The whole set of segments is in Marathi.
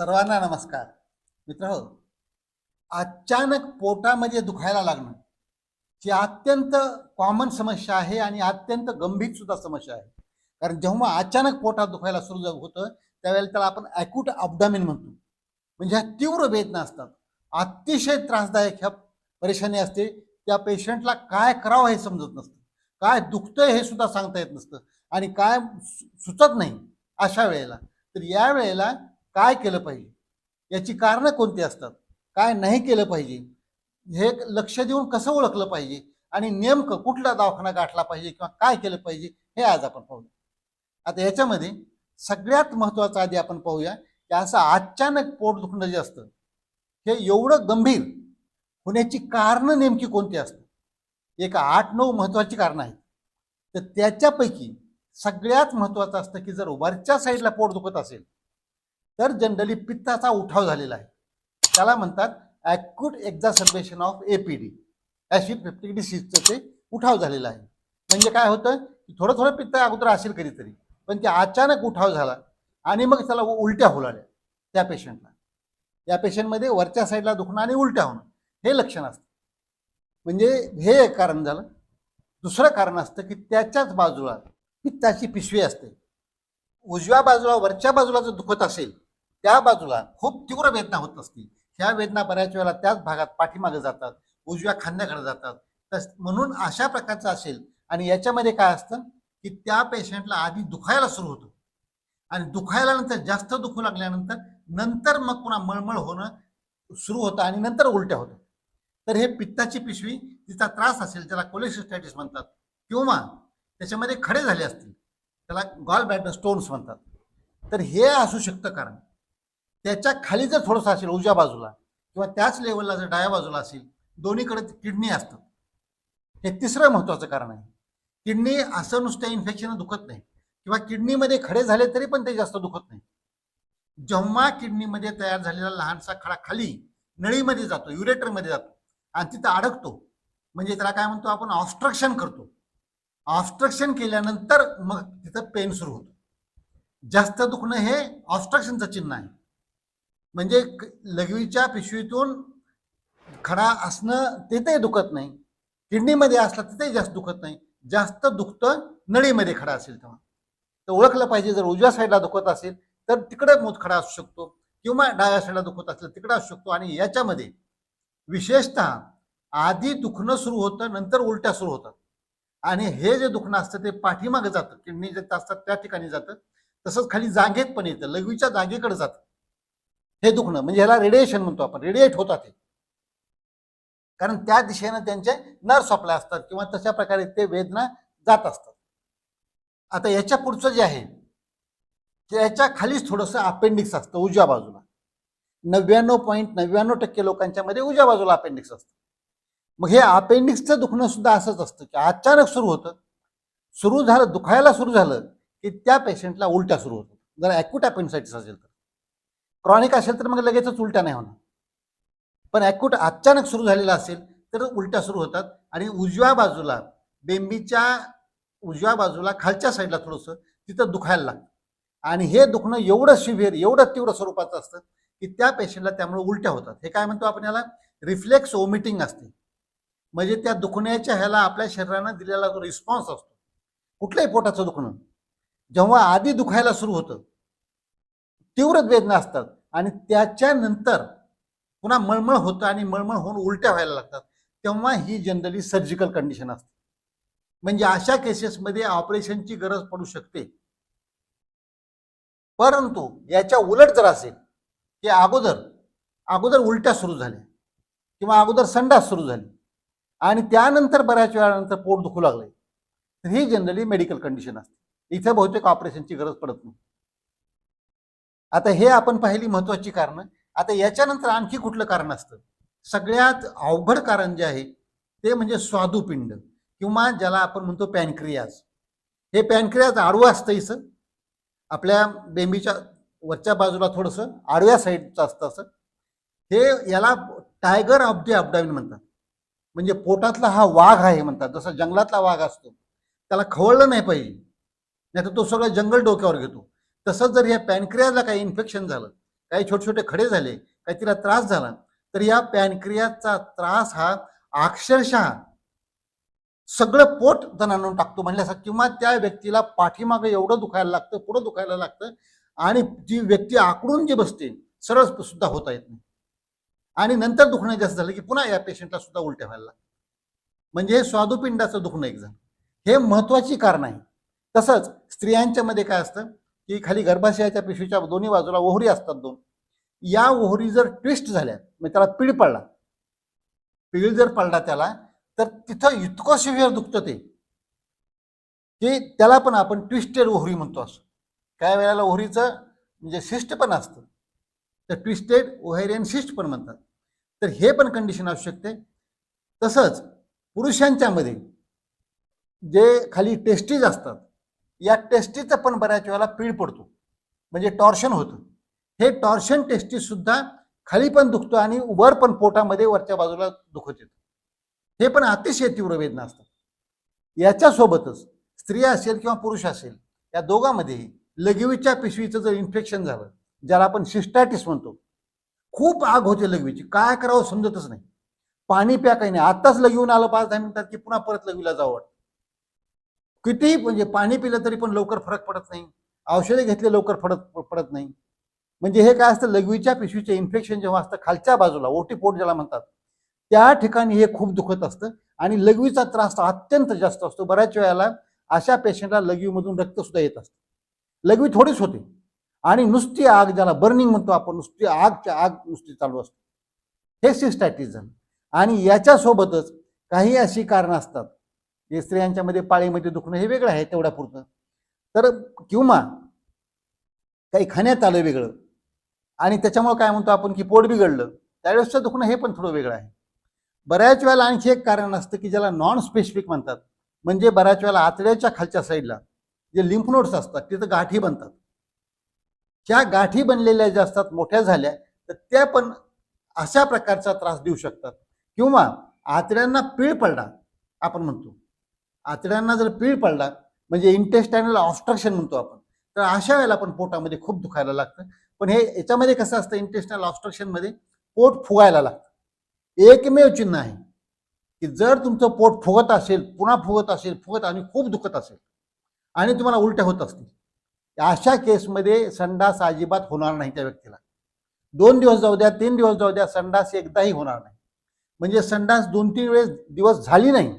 सर्वांना नमस्कार. मित्र हो अचानक पोटामध्ये दुखायला लागणं ही अत्यंत कॉमन समस्या आहे आणि अत्यंत गंभीर सुद्धा समस्या आहे. कारण जेव्हा अचानक पोटात दुखायला सुरू झालं होतं त्यावेळेला त्याला आपण ॲक्यूट अपडामिन म्हणतो. म्हणजे ह्या तीव्र वेदना असतात. अतिशय त्रासदायक ह्या परेशानी असते. त्या पेशंटला काय करावं हे समजत नसतं. काय दुखतंय हे सुद्धा सांगता येत नसतं. आणि काय सु- सुचत नाही अशा वेळेला. तर या वेळेला काय केलं पाहिजे? याची कारणं कोणती असतात? काय नाही केलं पाहिजे? हे लक्ष देऊन कसं ओळखलं पाहिजे? आणि नेमकं कुठला दवाखाना गाठला पाहिजे किंवा काय केलं पाहिजे हे आज आपण पाहूया. आता याच्यामध्ये सगळ्यात महत्त्वाचं आधी आपण पाहूया की असं अचानक पोट दुखणं जे असतं हे एवढं गंभीर होण्याची कारणं नेमकी कोणती असतात? एक आठ नऊ महत्त्वाची कारणं आहेत. तर त्याच्यापैकी सगळ्यात महत्त्वाचं असतं की जर वरच्या साईडला पोट दुखत असेल तर जनरली पित्ताचा उठाव झालेला आहे. त्याला म्हणतात acute exacerbation of APD acid peptic डिसीजचं ते उठाव झालेला आहे. म्हणजे काय होतं? की थोडं थोडं पित्त अगोदर असेल कधीतरी पण ते अचानक उठाव झाला आणि मग त्याला उलट्या होलाल्या त्या पेशंटला या पेशंटमध्ये वरच्या साईडला दुखणं आणि उलट्या होणं हे लक्षण असतं. म्हणजे हे एक कारण झालं. दुसरं कारण असतं की त्याच्याच बाजूला पित्ताची पिशवी असते. उजव्या बाजूला वरच्या बाजूला जर दुखत असेल त्या बाजूला खूप तीव्र वेदना होत असतील. ह्या वेदना बऱ्याच वेळेला त्याच भागात पाठीमागे जातात उजव्या खांद्याकडे जातात. तस म्हणून अशा प्रकारचं असेल आणि याच्यामध्ये काय असतं की त्या पेशंटला आधी दुखायला सुरू होतो. आणि दुखायला नंतर जास्त दुखू लागल्यानंतर नंतर मग पुन्हा मळमळ होणं सुरू होतं आणि नंतर उलट्या होतं तर हे पित्ताची पिशवी तिचा त्रास असेल त्याला कोलेसिस्टायटिस म्हणतात किंवा त्याच्यामध्ये खडे झाले असतील त्याला गॉल बॅडर स्टोन्स म्हणतात. तर हे असू शकतं कारण. त्याच्याखाली जर थोडंसं असेल उजव्या बाजूला किंवा त्याच लेवलला जर डाव्या बाजूला असेल दोन्हीकडे किडनी असतात हे तिसरं महत्त्वाचं कारण आहे. किडनी असं नुसतं इन्फेक्शन दुखत नाही. किंवा किडनीमध्ये खडे झाले तरी पण ते जास्त दुखत नाही. जेव्हा किडनीमध्ये तयार झालेला लहानसा खडा खाली नळीमध्ये जातो युरेटरमध्ये जातो आणि तिथं अडकतो म्हणजे त्याला काय म्हणतो आपण ऑब्स्ट्रक्शन करतो. ऑब्स्ट्रक्शन केल्यानंतर मग तिथं पेन सुरू होतो. जास्त दुखणं हे ऑब्स्ट्रक्शनचं चिन्ह आहे. म्हणजे लघवीच्या पिशवीतून खडा असणं तिथे दुखत नाही. किडनीमध्ये असला तिथे जास्त दुखत नाही. जास्त दुखतं नळीमध्ये खडा असेल तेव्हा. तर ओळखलं पाहिजे जर उजव्या साईडला दुखत असेल तर तिकडे खडा असू शकतो किंवा डाव्या साईडला दुखत असेल तिकडे असू शकतो. आणि याच्यामध्ये विशेषतः आधी दुखणं सुरू होतं नंतर उलट्या सुरू होतात. आणि हे जे दुखणं असतं ते पाठीमागे जातं. किडनी जे असतात त्या ठिकाणी जातं. तसंच खाली जागेत पण येतं. लघवीच्या जागेकडे जातं. हे दुखणं म्हणजे ह्याला रेडिएशन म्हणतो आपण. रेडिएट होतात हे. कारण त्या दिशेनं त्यांचे नर्व सप्लाय असतात किंवा तशा प्रकारे ते वेदना जात असतात. आता याच्या पुढचं जे आहे त्याच्या खालीच थोडंसं अपेंडिक्स असतं उजव्या बाजूला. नव्याण्णव पॉईंट नव्याण्णव टक्के लोकांच्या मध्ये उजव्या बाजूला अपेंडिक्स असतं. मग हे अपेंडिक्सचं दुखणं सुद्धा असंच असतं की अचानक सुरू होतं. सुरू झालं दुखायला सुरू झालं की त्या पेशंटला उलट्या सुरू होतात. जर ॲक्यूट अपेंडिसायटिस असेल तर. क्रॉनिक असेल तर मग लगेचच उलट्या नाही होणार. पण ॲक्यूट अचानक सुरू झालेला असेल तर उलट्या सुरू होतात. आणि उजव्या बाजूला बेंबीच्या उजव्या बाजूला खालच्या साईडला थोडंसं तिथं दुखायला लागतं. आणि हे दुखणं एवढं सिव्हिअर एवढं तीव्र स्वरूपाचं असतं की त्या पेशंटला त्यामुळे उलट्या होतात. हे काय म्हणतो आपण याला? रिफ्लेक्स ओमिटिंग असते. म्हणजे त्या दुखण्याच्या ह्याला आपल्या शरीरानं दिलेला जो रिस्पॉन्स असतो कुठल्याही पोटाचं दुखणं जेव्हा आधी दुखायला सुरू होतं तीव्र वेदना असतात. आणि त्याच्यानंतर पुन्हा मळमळ होतं आणि मळमळ होऊन उलट्या व्हायला लागतात. तेव्हा ही जनरली सर्जिकल कंडिशन असते. म्हणजे अशा केसेसमध्ये ऑपरेशनची गरज पडू शकते. परंतु याच्या उलट जर असेल की अगोदर अगोदर उलट्या सुरू झाल्या किंवा अगोदर संडास सुरू झाली आणि त्यानंतर बऱ्याच वेळानंतर पोट दुखू लागले तर ही जनरली मेडिकल कंडिशन असते. इथे बहुतेक ऑपरेशनची गरज पडत नाही. आता हे आपण पाहिली महत्वाची कारणं. आता याच्यानंतर आणखी कुठलं कारण असतं? सगळ्यात अवघड कारण जे आहे ते म्हणजे स्वादुपिंड किंवा ज्याला आपण म्हणतो पॅनक्रियाज. हे पॅनक्रियाज आडवं असतं इसं. आपल्या बेंबीच्या वरच्या बाजूला थोडंसं आडव्या साईडचं असतं असं. हे याला टायगर ऑफ दी अपडामिन म्हणतात. म्हणजे पोटातला हा वाघ आहे म्हणतात. जसा जंगलातला वाघ असतो. त्याला खवळलं नाही पाहिजे. नाही तर तो सगळं जंगल डोक्यावर घेतो. तसंच जर या पॅनक्रियाला काही इन्फेक्शन झालं काही छोटे छोटे खडे झाले काही तिला त्रास झाला तर या पॅनक्रियाचा त्रास हा अक्षरशः सगळं पोट जणांना टाकतो म्हणल्यासारखं किंवा त्या व्यक्तीला पाठीमागं एवढं दुखायला लागतं पुढं दुखायला लागतं आणि जी व्यक्ती आकडून जी बसते सरळ सुद्धा होता येत नाही. आणि नंतर दुखणं जास्त झालं की पुन्हा या पेशंटला सुद्धा उलट्या व्हायला लागतं म्हणजे हे स्वादुपिंडाचं दुखणं एक झालं. हे महत्वाची कारण आहे. तसंच स्त्रियांच्या मध्ये काय असतं? की खाली गर्भाशयाच्या पिशवीच्या दोन्ही बाजूला ओहरी असतात दोन. या ओहरी जर ट्विस्ट झाल्या म्हणजे त्याला पीळ पडला पीळ जर पडला त्याला तर तिथं इतकं सिव्हिअर दुखतं ते की त्याला पण आपण ट्विस्टेड ओहरी म्हणतो असं. काय वेळेला ओहरीचं म्हणजे शिष्ट पण असतं. तर ट्विस्टेड ओहेरियन शिष्ट पण म्हणतात. तर हे पण कंडिशन असू शकते. तसंच पुरुषांच्यामध्ये जे खाली टेस्टीज असतात या टेस्टीचं पण बऱ्याच वेळेला पीळ पडतो. म्हणजे टॉर्शन होतं. हे टॉर्शन टेस्टी सुद्धा खाली पण दुखतो आणि वर पण पोटामध्ये वरच्या बाजूला दुखत येतं. हे पण अतिशय तीव्र वेदना असतात. याच्यासोबतच स्त्री असेल किंवा पुरुष असेल या दोघांमध्येही लघवीच्या पिशवीचं जर इन्फेक्शन झालं ज्याला आपण सिस्टॅटिस म्हणतो खूप आग होते लघवीची काय करावं समजतच नाही. पाणी प्या काही नाही. आत्ताच लघवीहून आलं पाच दहा मिनिटात की पुन्हा परत लघवीला जावं कितीही म्हणजे पाणी पिलं तरी पण लवकर फरक पडत नाही. औषधे घेतले लवकर फरक पडत नाही. म्हणजे हे काय असतं लघवीच्या पिशवीचे इन्फेक्शन जेव्हा असतं खालच्या बाजूला ओटी पोट ज्याला म्हणतात त्या ठिकाणी हे खूप दुखत असतं आणि लघवीचा त्रास अत्यंत जास्त असतो. बऱ्याच वेळेला अशा पेशंटला लघवीमधून रक्त सुद्धा येत असतं. लघवी थोडीच होते आणि नुसती आग ज्याला बर्निंग म्हणतो आपण नुसती आगच्या आग नुसती चालू असते. हे सिस्टॅटिझम आणि याच्यासोबतच काही अशी कारणं असतात हे स्त्रियांच्यामध्ये पाळीमध्ये दुखणं हे वेगळं आहे तेवढ्या पुरतं. तर किंवा काही खाण्यात आलं वेगळं आणि त्याच्यामुळे काय म्हणतो आपण की पोट बिघडलं त्यावेळेसचं दुखणं हे पण थोडं वेगळं आहे. बऱ्याच वेळेला आणखी एक कारण असतं की ज्याला नॉन स्पेसिफिक म्हणतात. म्हणजे बऱ्याच वेळेला आतड्याच्या खालच्या साईडला जे लिम्फ नोड्स असतात तिथं गाठी बनतात. ज्या गाठी बनलेल्या ज्या असतात मोठ्या झाल्या तर त्या पण अशा प्रकारचा त्रास देऊ शकतात. किंवा आतड्यांना पीळ पडला आपण म्हणतो. आतड्यांना जर पीळ पडला म्हणजे इंटेस्टायनल ऑब्स्ट्रक्शन म्हणतो आपण तर अशा वेळेला पण पोटामध्ये खूप दुखायला लागतं. पण हे याच्यामध्ये कसं असतं इंटेस्टनल ऑब्स्ट्रक्शनमध्ये पोट फुगायला लागतं. एकमेव चिन्ह आहे की जर तुमचं पोट फुगत असेल पुन्हा फुगत असेल फुगत आणि खूप दुखत असेल आणि तुम्हाला उलट्या होत असतील अशा केसमध्ये संडास अजिबात होणार नाही त्या व्यक्तीला. दोन दिवस जाऊ द्या तीन दिवस जाऊ द्या संडास एकदाही होणार नाही. म्हणजे संडास दोन तीन वेळेस दिवस झाली नाही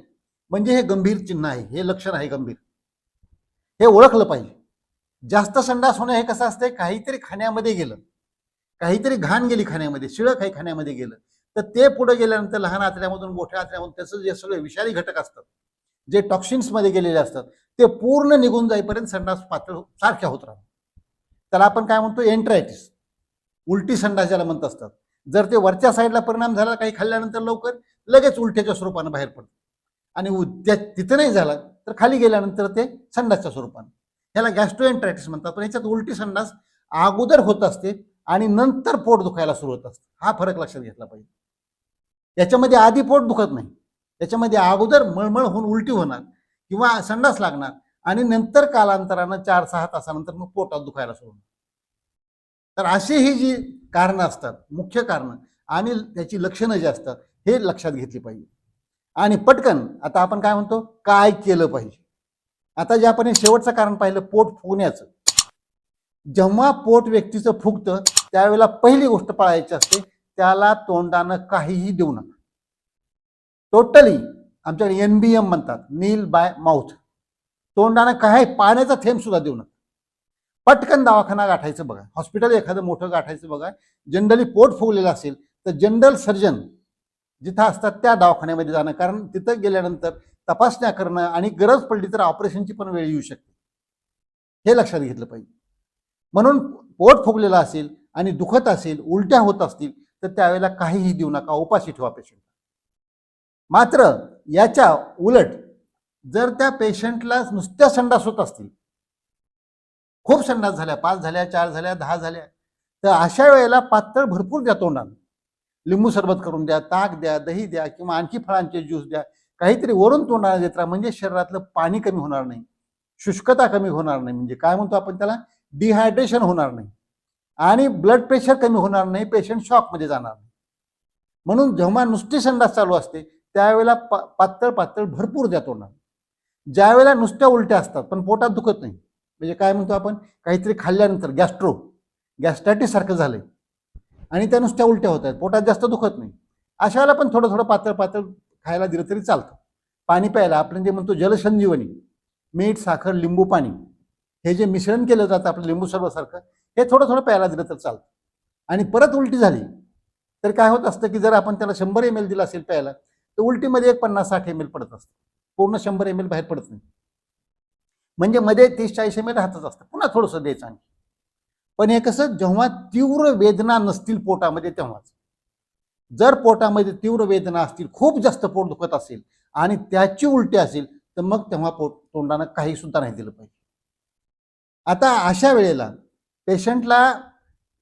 म्हणजे हे गंभीर चिन्ह आहे हे लक्षण आहे गंभीर. हे ओळखलं पाहिजे. जास्त संडास होणं हे कसं असतंय? काहीतरी खाण्यामध्ये गेलं. काहीतरी घाण गेली खाण्यामध्ये शिळं काही खाण्यामध्ये गेलं. तर ते पुढे गेल्यानंतर लहान आतड्यामधून मोठ्या आतड्यामधून त्याचं जे सगळे विषारी घटक असतात जे टॉक्सिन्समध्ये गेलेले असतात ते पूर्ण निघून जाईपर्यंत संडास पातळ हो, सारख्या होत राहतात. त्याला आपण काय म्हणतो? एंट्रायटिस उलटी संडास ज्याला म्हणत असतात. जर ते वरच्या साईडला परिणाम झाला काही खाल्ल्यानंतर लवकर लगेच उलट्याच्या स्वरूपानं बाहेर पडतं. आणि उद्या तिथं नाही झाला तर खाली गेल्यानंतर ते संडासच्या स्वरूपानं. ह्याला गॅस्ट्रोएन्ट्रायटिस म्हणतात. पण ह्याच्यात उलटी संडास अगोदर होत असते आणि नंतर पोट दुखायला सुरू होत असते. हा फरक लक्षात घेतला पाहिजे. याच्यामध्ये आधी पोट दुखत नाही. त्याच्यामध्ये अगोदर मळमळ होऊन उलटी होणार किंवा संडास लागणार आणि नंतर कालांतरानं चार सहा तासानंतर मग पोटात दुखायला सुरू होणार. तर अशी ही जी कारणं असतात मुख्य कारणं आणि त्याची लक्षणं जी असतात हे लक्षात घेतली पाहिजे. आणि पटकन आता आपण काय म्हणतो? काय केलं पाहिजे? आता जे आपण हे शेवटचं कारण पाहिलं पोट फुगण्याचं. जेव्हा पोट व्यक्तीचं फुगतं त्यावेळेला पहिली गोष्ट पाळायची असते त्याला तोंडानं काहीही देऊ नका. टोटली आमच्याकडे एनबीएम म्हणतात नील बाय माउथ तोंडानं काय पाण्याचा थेंब सुद्धा देऊ नका. पटकन दवाखाना गाठायचं बघा. हॉस्पिटल एखादं मोठं गाठायचं बघा. जनरली पोट फुगलेलं असेल तर जनरल सर्जन जिथं असतात त्या दवाखान्यामध्ये जाणं. कारण तिथं गेल्यानंतर तपासण्या करणं आणि गरज पडली तर ऑपरेशनची पण वेळ येऊ शकते. हे लक्षात घेतलं पाहिजे. म्हणून पोट फुगलेलं असेल आणि दुखत असेल उलट्या होत असतील तर त्यावेळेला काहीही देऊ नका. उपाशी ठेवा पेशंट मात्र याच्या उलट जर त्या पेशंटला नुसत्या संडास होत असतील खूप संडास झाल्या पाच झाल्या चार झाल्या दहा झाल्या तर अशा वेळेला पातळ भरपूर द्या तोंडानं लिंबू सरबत करून द्या ताक द्या दही द्या किंवा आणखी फळांचे ज्यूस द्या काहीतरी वरून तोंडाला देत राहा म्हणजे शरीरातलं पाणी कमी होणार नाही शुष्कता कमी होणार नाही म्हणजे काय म्हणतो आपण त्याला? डिहायड्रेशन होणार नाही आणि ब्लड प्रेशर कमी होणार नाही पेशंट शॉकमध्ये जाणार नाही. म्हणून जेव्हा नुसती संडास चालू असते त्यावेळेला पा पातळ पातळ भरपूर द्या तोंडाला ज्यावेळेला नुसत्या उलट्या असतात पण पोटात दुखत नाही म्हणजे काय म्हणतो आपण? काहीतरी खाल्ल्यानंतर गॅस्ट्रो गॅस्ट्रॅटिस सारखं झालंय आणि त्या नुसत्या उलट्या होत आहेत. पोटात जास्त दुखत नाही. अशा वेळेला पण थोडं थोडं पातळ पातळ खायला दिलं तरी चालतं. पाणी प्यायला आपण जे म्हणतो जलसंजीवनी मीठ साखर लिंबू पाणी हे जे मिश्रण केलं जातं आपलं लिंबू सरबतासारखं हे थोडं थोडं प्यायला दिलं तर चालतं. आणि परत उलटी झाली तर काय होत असतं की जर आपण त्याला शंभर एम एल दिला असेल प्यायला तर उलटीमध्ये एक पन्नास साठ एम एल पडत असतं. पूर्ण शंभर एम एल बाहेर पडत नाही. म्हणजे मध्ये तीस चाळीस एम एल राहतच असतं. पुन्हा थोडंसं द्यायचं आणखी. पण हे कसं जेव्हा तीव्र वेदना नसतील पोटामध्ये तेव्हाच. जर पोटामध्ये तीव्र वेदना असतील खूप जास्त पोट दुखत असेल आणि त्याची उलटी असेल तर मग तेव्हा पोट तोंडानं काही सुद्धा नाही दिलं पाहिजे. आता अशा वेळेला पेशंटला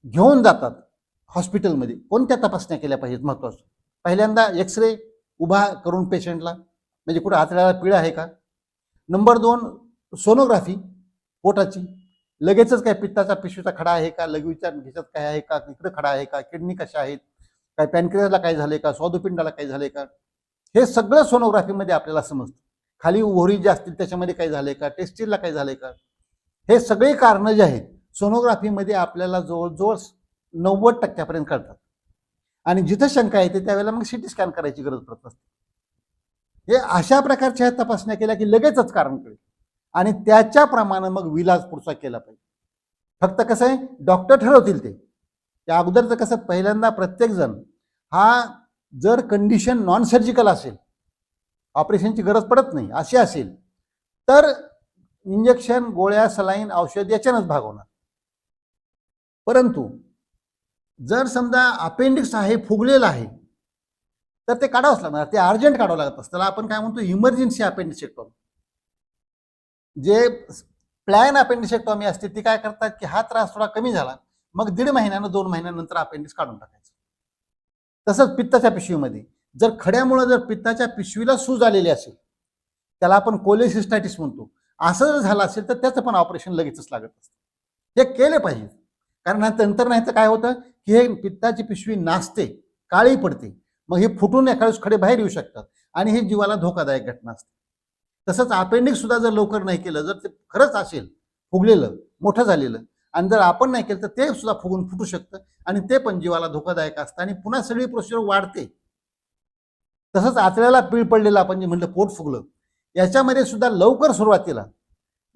घेऊन जातात हॉस्पिटलमध्ये. कोणत्या तपासण्या केल्या पाहिजेत महत्त्वाचं? पहिल्यांदा एक्सरे उभा करून पेशंटला म्हणजे कुठं आतड्याला पिळ आहे का? नंबर दोन सोनोग्राफी पोटाची. लगेचच काय पित्ताचा पिशवीचा खडा आहे का? लघवीच्या घिशात काय आहे का? इकडे खडा आहे का? किडनी कशा आहेत? काय पॅनक्रियाला काय झाले का? स्वादुपिंडाला काय झाले का? हे सगळं सोनोग्राफीमध्ये आपल्याला समजतं. खाली ओहरी जे असतील त्याच्यामध्ये काय झालंय का? टेस्टिलला काय झालंय का? हे सगळे कारणं जे आहेत सोनोग्राफीमध्ये आपल्याला जवळजवळ नव्वद टक्क्यापर्यंत कळतात. आणि जिथं शंका येते त्यावेळेला मग सिटी स्कॅन करायची गरज पडत असते. हे अशा प्रकारच्या तपासण्या केल्या की लगेचच कारण कळेल. आणि त्याच्याप्रमाणे मग विलाज पुढचा केला पाहिजे. फक्त कसं आहे डॉक्टर ठरवतील ते. त्या अगोदरचं कसं पहिल्यांदा प्रत्येकजण हा जर कंडिशन नॉन सर्जिकल असेल ऑपरेशनची गरज पडत नाही अशी असेल तर इंजेक्शन गोळ्या सलाईन औषध याच्यानंच भागवणार परंतु जर समजा अपेंडिक्स आहे फुगलेलं आहे तर ते काढावंच लागणार. ते अर्जंट काढावं लागत असतं. त्याला आपण काय म्हणतो इमर्जन्सी अपेंडिसेक्टॉमी जे प्लॅन अपेंडिसेक्टॉमी असते ती काय करतात की हा त्रास थोडा कमी झाला मग दीड महिन्यानं दोन महिन्यानंतर अपेंडिक्स काढून टाकायचं. तसंच पित्ताच्या पिशवीमध्ये. जर खड्यामुळं जर पित्ताच्या पिशवीला सूज आलेली असेल त्याला आपण कोलेसिस्टायटिस म्हणतो. असं जर झालं असेल तर त्याचं पण ऑपरेशन लगेचच लागत असतं. हे केले पाहिजे. कारण नंतर नाही तर काय होतं की हे पित्ताची पिशवी नाचते काळी पडते. मग हे फुटून एखाद्या खडे बाहेर येऊ शकतात. आणि हे जीवाला धोकादायक घटना असते. तसंच अपेंडिक्स सुद्धा जर लवकर नाही केलं जर ते खरंच असेल फुगलेलं मोठं झालेलं आणि जर आपण नाही केलं तर ते सुद्धा फुगून फुटू शकतं आणि ते पण जीवाला धोकादायक असतं आणि पुन्हा सगळी प्रोसिजर वाढते. तसंच आतड्याला पीळ पडलेलं आपण जे म्हणलं पोट फुगलं याच्यामध्ये सुद्धा लवकर सुरुवातीला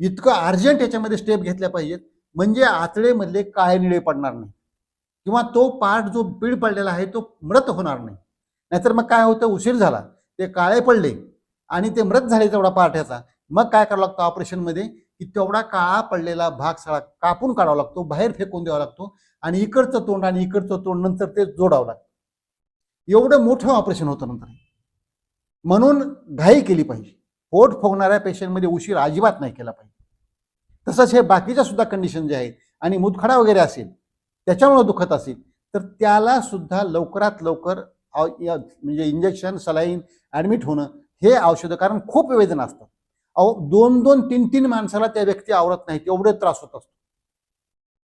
इतकं अर्जंट याच्यामध्ये स्टेप घेतल्या पाहिजेत म्हणजे आतडेमधले काळे निळे पडणार नाही. किंवा तो पार्ट जो पीळ पडलेला आहे तो मृत होणार नाही. नाहीतर मग काय होतं उशीर झाला ते काळे पडले आणि ते मृत झाले तेवढा पार्ट मग काय करावं लागतं ऑपरेशनमध्ये की तेवढा काळा पडलेला भाग सगळा कापून काढावा लागतो बाहेर फेकून द्यावा लागतो आणि इकडचं तोंड आणि इकडचं तोंड नंतर ते जोडावं लागतं. एवढं मोठं ऑपरेशन होतं नंतर. म्हणून घाई केली पाहिजे. पोट फोगणाऱ्या पेशंटमध्ये उशीर अजिबात नाही केला पाहिजे. तसंच हे बाकीच्या सुद्धा कंडिशन जे आहेत आणि मुतखडा वगैरे असेल त्याच्यामुळे दुखत असेल तर त्याला सुद्धा लवकरात लवकर म्हणजे इंजेक्शन सलाईन ॲडमिट होणं हे औषधं कारण खूप वेदना असतात. अहो दोन दोन तीन तीन माणसाला त्या व्यक्ती आवडत नाहीत एवढे त्रास होत असतो.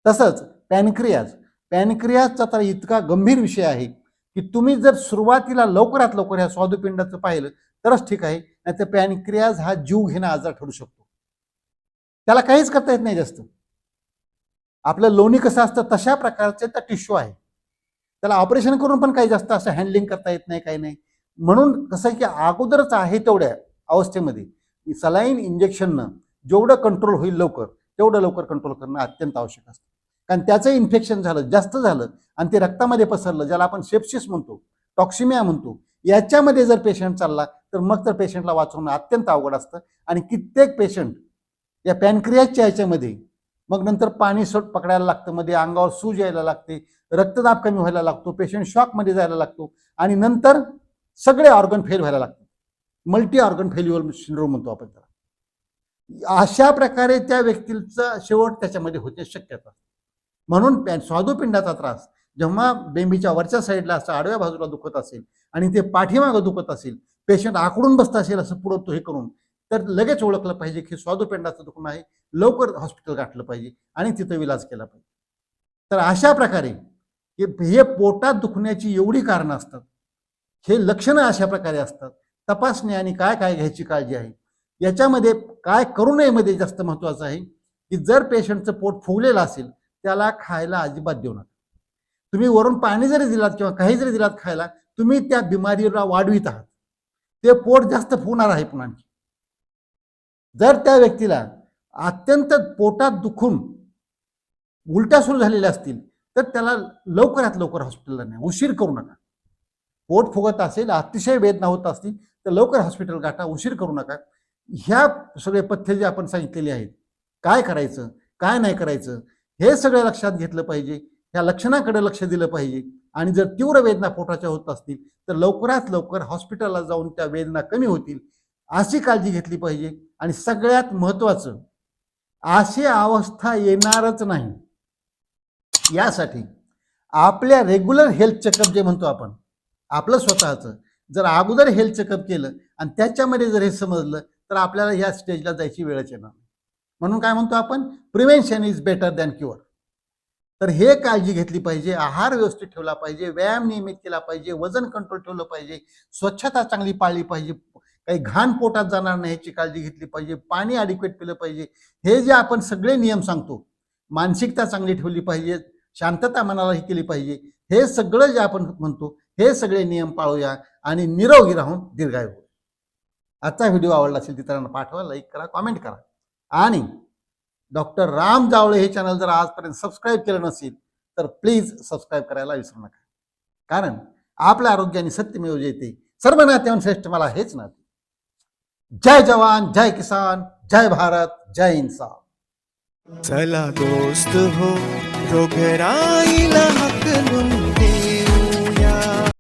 तसंच पॅनक्रियाज. पॅनक्रियाजचा तर इतका गंभीर विषय आहे की तुम्ही जर सुरुवातीला लवकरात लवकर ह्या स्वादुपिंडाचं पाहिलं तरच ठीक आहे नाही तर पॅनक्रियाज हा जीव घेणं आजार ठरू शकतो. त्याला काहीच करता येत नाही जास्त. आपलं लोणी कसं असतं तशा प्रकारचे त्या टिश्यू आहे. त्याला ऑपरेशन करून पण काही जास्त असं हँडलिंग करता येत नाही काही नाही. म्हणून कसं की अगोदरच आहे तेवढ्या अवस्थेमध्ये. सलाईन इंजेक्शननं जेवढं कंट्रोल होईल लवकर तेवढं लवकर कंट्रोल करणं अत्यंत आवश्यक असतं. कारण त्याचं इन्फेक्शन झालं जास्त झालं आणि ते रक्तामध्ये पसरलं ज्याला आपण सेप्सिस म्हणतो टॉक्सिमिया म्हणतो याच्यामध्ये जर पेशंट चालला तर मग तर पेशंटला वाचवणं अत्यंत अवघड असतं. आणि कित्येक पेशंट या पॅनक्रियाच्या याच्यामध्ये मग नंतर पाणी सोट पकडायला लागतं मध्ये अंगावर सूज यायला लागते रक्तदाब कमी व्हायला लागतो पेशंट शॉकमध्ये जायला लागतो आणि नंतर सगळे ऑर्गन फेल व्हायला लागतात. मल्टी ऑर्गन फेल्युअर सिंड्रोम म्हणतो आपण त्याला. अशा प्रकारे त्या व्यक्तीचा शेवट त्याच्यामध्ये होते शक्यता. म्हणून स्वादुपिंडाचा त्रास जेव्हा बेंबीच्या वरच्या साईडला असं आडव्या बाजूला दुखत असेल आणि ते पाठीमागं दुखत असेल पेशंट आकडून बसत असेल असं पुढं तो हे करून तर लगेच ओळखलं पाहिजे की स्वादुपिंडाचं दुखणं आहे लवकर हॉस्पिटल गाठलं पाहिजे आणि तिथं विलाज केला पाहिजे. तर अशा प्रकारे हे पोटात दुखण्याची एवढी कारणं असतात हे लक्षणं अशा प्रकारे असतात. तपासणी आणि काय काय घ्यायची काळजी आहे? याच्यामध्ये काय करू नये मध्ये जास्त महत्त्वाचं आहे की जर पेशंटचं पोट फुगलेलं असेल त्याला खायला अजिबात देऊ नका. तुम्ही वरून पाणी जरी दिलात किंवा काही जरी दिलात खायला तुम्ही त्या बिमारीला वाढवित आहात. ते पोट जास्त फुगणार आहे पुन्हा जर त्या व्यक्तीला अत्यंत पोटात दुखून उलट्या सुरू झालेल्या असतील तर त्याला लवकरात लवकर हॉस्पिटलला न्या उशीर करू नका. पोट फुगत असेल अतिशय वेदना होत असतील तर लवकर हॉस्पिटल गाठा उशीर करू नका. ह्या सगळे पथ्य जे आपण सांगितलेले आहेत काय करायचं काय नाही करायचं हे सगळं लक्षात घेतलं पाहिजे ह्या लक्षणाकडे लक्ष दिलं पाहिजे. आणि जर तीव्र वेदना पोटाच्या होत असतील तर लवकरात लवकर हॉस्पिटलला जाऊन त्या वेदना कमी होतील. अशी काळजी घेतली पाहिजे. आणि सगळ्यात महत्त्वाचं अशी अवस्था येणारच नाही. यासाठी आपल्या रेग्युलर हेल्थ चेकअप जे म्हणतो आपण आपलं स्वतःचं. जर अगोदर हेल्थ चेकअप केलं आणि त्याच्यामध्ये जर हे समजलं तर आपल्याला ह्या स्टेजला जायची वेळच येणार नाही. म्हणून काय म्हणतो आपण? Prevention is better than cure तर हे काळजी घेतली पाहिजे आहार व्यवस्थित ठेवला पाहिजे व्यायाम नियमित केला पाहिजे वजन कंट्रोल ठेवलं पाहिजे स्वच्छता चांगली पाळली पाहिजे काही घाण पोटात जाणार नाही याची काळजी घेतली पाहिजे पाणी अडिक्वेट पिलं पाहिजे. हे जे आपण सगळे नियम सांगतो मानसिकता चांगली ठेवली पाहिजे शांतता मनाला ही केली पाहिजे हे सगळं जे आपण म्हणतो हे सगळे नियम पाळूया आणि निरोगी राहून दीर्घायू होऊ. आजचा व्हिडिओ आवडला असेल इतरांना पाठवा लाईक करा कॉमेंट करा. आणि डॉक्टर राम जावळे हे चॅनल जर आजपर्यंत सबस्क्राईब केलं नसेल तर प्लीज सबस्क्राईब करायला विसरू नका. कारण आपल्या आरोग्याने सत्यमेव येते सर्व नात्याहून श्रेष्ठ मला हेच नाते. जय जवान जय किसान जय भारत जय इन्सान चला दोस्त हो रोगराईला